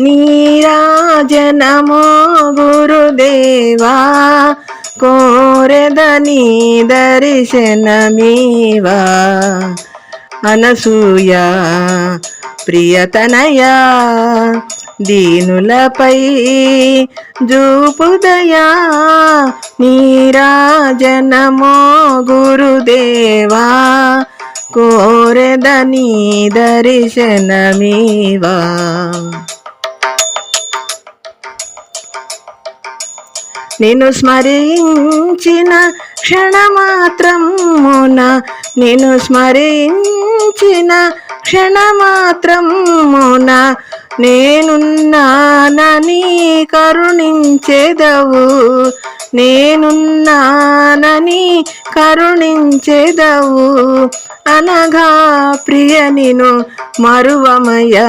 నీరాజనమో గురుదేవా కోరెదని దర్శనమీవా? అనసూయ ప్రియతనయా దీనులపై జూపుదయా నీరాజనమో గురుదేవా కోరెదని దర్శనమీవా? నిన్ను స్మరించిన క్షణమాత్రమున నిన్ను స్మరించిన క్షణమాత్రమున నేనున్నానని కరుణించెదవు. నేనున్నానని కరుణించెదవు. అనగా ప్రియ నిను మరువమయ్యా.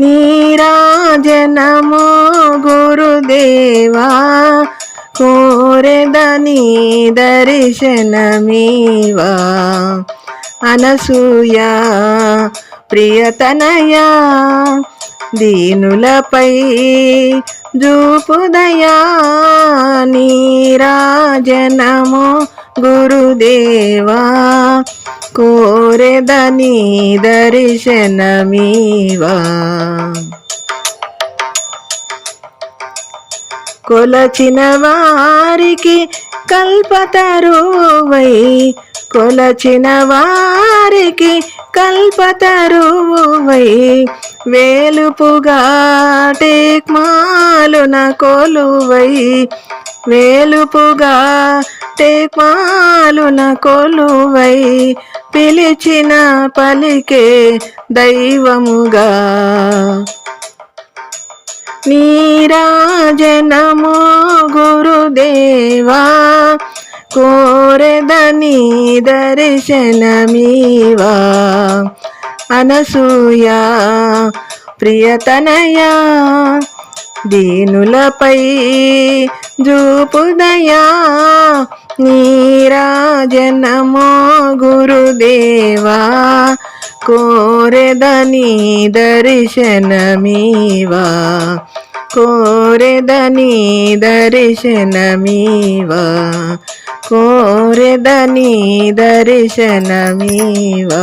నీరాజనమో గురుదేవా. కోరెదని దర్శనమీవా. అనసూయ ప్రియతనయా. దీనులపై జూపుదయా. నీరాజనమో గురుదేవా కోరెదని దర్శనమీవా. కొలచిన వారికి కల్పతరువై కొలచిన వారికి కల్పతరువై వేలుపుగా టేక్మాలున కొలువై వేలుపుగా టేక్మాలున కొలువై పిలిచిన పలికే దైవముగా. నీరాజనమో గురుదేవా కోరెదని దర్శనమీవా. అనసూయ ప్రియతనయా దీనులపై జూపుదయా నీరాజనమో గురుదేవా కోరెదని దర్శనమీవా కోరెదని దర్శనమీవా కోరెదని దర్శనమీవా.